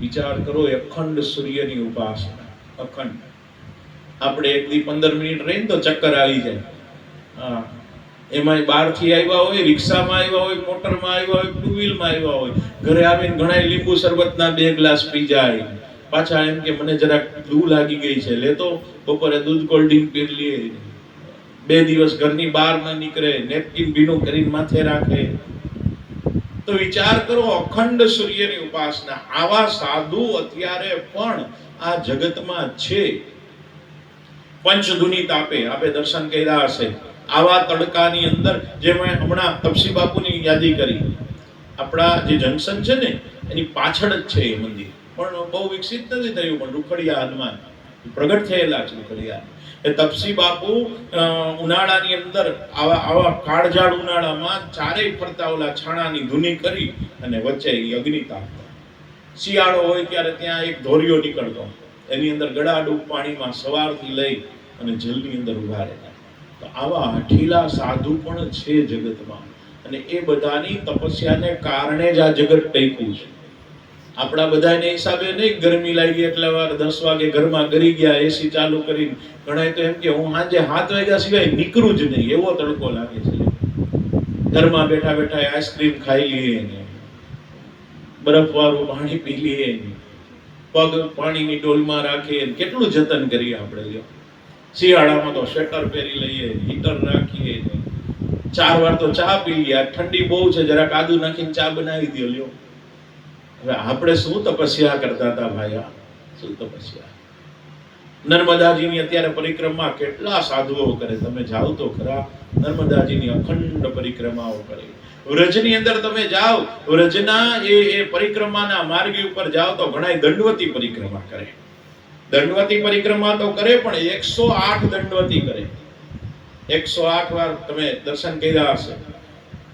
વિચાર કરો અખંડ સૂર્યની ઉપાસના, અખંડ. આપણે એક દી પંદર મિનિટ રહીને તો ચક્કર આવી જાય. હા. એમાં બહારથી આવ્યા હોય, રિક્ષામાં આવ્યા હોય, મોટરમાં આવ્યા હોય ટુ વ્હીલમાં આવ્યા હોય, ઘરે આવીને ઘણા લીંબુ શરબતના બે ગ્લાસ પી જાય. પાછા એમ કે મને જરાક લૂ લાગી ગઈ છે લેતો બપોરે દૂધ કોલ્ડ ડ્રિંક પી લઈએ. બે દિવસ ઘરની બહાર ના નીકળે નેપકિન ભીનું કરીને માથે રાખે. તો વિચાર કરો, અખંડ સૂર્યની ઉપાસના. આવા સાધુ અત્યારે પણ આ જગતમાં છે. પંચધુની તાપે આપે દર્શન કર્યા હશે. આવા તડકાની અંદર જે મેં હમણાં તપસી બાપુની યાદી કરી. આપણા જે જંકશન છે ને, એની પાછળ જ છે એ મંદિર. પણ બહુ વિકસિત નથી થયું, પણ રૂખડિયા હનુમાન. પ્રગટ થયેલા છે રૂખડિયા એ તપસી બાપુ ઉનાળાની અંદર આવા આવા કાળજાળ ઉનાળામાં ચારેય ફરતા ઓલા છાણાની ધૂની કરી અને વચ્ચે એ અગ્નિ તાપતા શિયાળો હોય ત્યારે ત્યાં એક ધોરિયો નીકળતો. એની અંદર ગળાડૂબ પાણીમાં સવારથી લઈ અને જલની અંદર ઊભા રહેતા. તો આવા હઠીલા સાધુ પણ છે જગતમાં. અને એ બધાની તપસ્યાને કારણે જ આ જગત ટક્યું છે. આપણા બધાને હિસાબે નહીં ગરમી લાગી એટલે વાર દસ વાગે ઘરમાં ગરી ગયા એસી ચાલુ કરીને. ઘણા તો એમ કે હું સાંજે સાત વાગ્યા સિવાય નીકળું જ નહીં. એવો તડકો લાગે છે. ઘરમાં બેઠા બેઠા આઈસ્ક્રીમ ખાઈ લઈએ ને. બરફવાળું પાણી પી લઈએ ને. પગ પાણીની ડોલમાં રાખીએ ને. કેટલું જતન કરીએ આપણે જો. શિયાળામાં તો સ્વેટર પહેરી લઈએ, હીટર રાખીએ ચાર વાર તો ચા પી લઈએ ઠંડી બહુ છે. જરાક આદુ નાખીને ચા બનાવી દો લ્યો. હવે આપણે શું તપસ્યા કરતા હતા ભાયા શું તપસ્યા? નર્મદાજીની અત્યારે પરિક્રમા કેટલા સાધુઓ કરે? તમે જાઓ તો ખરા, નર્મદાજીની અખંડ પરિક્રમાઓ કરે. વ્રજની અંદર તમે જાઓ, વ્રજના એ એ પરિક્રમાના માર્ગ ઉપર જાઓ તો ઘણા દંડવતી પરિક્રમા કરે. દંડવતી પરિક્રમા તો કરે, પણ એકસો આઠ દંડવતી કરે. એકસો આઠ વાર તમે દર્શન કર્યા હશે.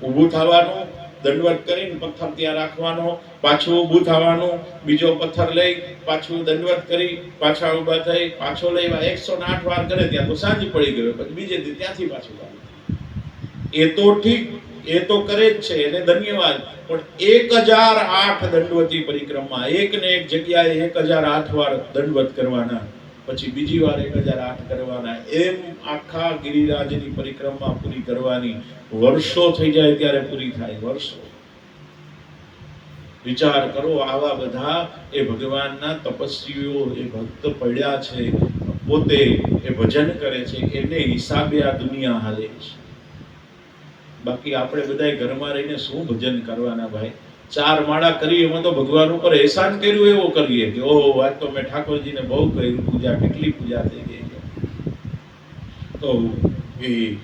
ઊભું થવાનું દંડવત કરીને પથ્થર ત્યાં રાખવાનો, પાછું ઊભું થવાનું, બીજો પથ્થર લઈ પાછું દંડવત કરી, પાછા ઊભા થઈ, પાછો લઈ એકસો આઠ વાર કરે ત્યાં તો સાંજ પડી ગયો. પછી બીજે ત્યાંથી પાછું ચાલુ. એ તો ઠીક, એ તો કરે જ છે, એને ધન્યવાદ. પણ એક હજાર આઠ દંડવતી પરિક્રમા, એક ને એક જગ્યાએ એક હજાર આઠ વાર દંડવત કરવાના. પછી બીજી વાર એક હજાર આઠ કરવાના. એમ આખા ગિરિરાજની પરિક્રમા પૂરી કરવાની. વર્ષો થઈ જાય ત્યારે પૂરી થાય, વર્ષો. વિચાર કરો, આવા બધા એ ભગવાનના તપસ્વીઓ, એ ભક્ત પડ્યા છે, પોતે એ ભજન કરે છે, એને હિસાબે આ દુનિયા હાલે છે. બાકી આપણે બધા ઘરમાં રહીને શું ભજન કરવાના ભાઈ? ચાર માળા કરી એમાં તો ભગવાન ઉપર એહસાન કર્યું, એવો કરીએ કે, ઓહો, આજ તો મેં ઠાકોરજીને બહુ કર્યું પૂજા કેટલી પૂજા થઈ ગઈ તો એ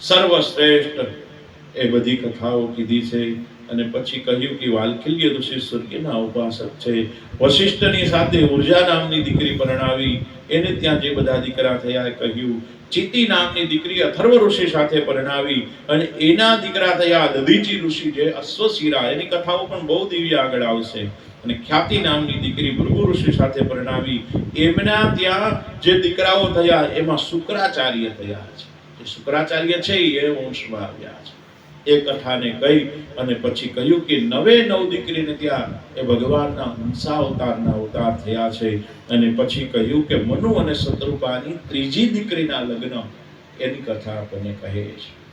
સર્વશ્રેષ્ઠ એ બધી કથાઓ કીધી છે. અને પછી કહ્યું કે વાલ્કિલ્ય ઋષિ સૂર્યના ઉપાસક છે. વશિષ્ઠની સાથે ઊર્જા નામની દીકરી પરણાવી, એને ત્યાં જે બધા દીકરા થયા કહ્યું ચિતિ નામની દીકરી અથર્વ ઋષિ સાથે પરણાવી અને એના દીકરા થયા દધીચી ઋષિ જે અશ્વશિરા. એની કથાઓ પણ બહુ દિવ્ય આગળ આવશે. અને ખ્યાતિ નામની દીકરી ભૃગુ ઋષિ સાથે પરણાવી, એમના ત્યાં જે દીકરાઓ થયા એમાં શુક્રાચાર્ય થયા છે. શુક્રાચાર્ય છે એ વંશમાં આવ્યા છે. એ કથાને કહી અને પછી કહ્યું કે નવે નવ દીકરીને ત્યાં એ ભગવાનના હંસા અવતારના અવતાર થયા છે. અને પછી કહ્યું કે મનુ અને શત્રુપાની ત્રીજી દીકરીના લગ્ન એની કથા આપણને કહે છે.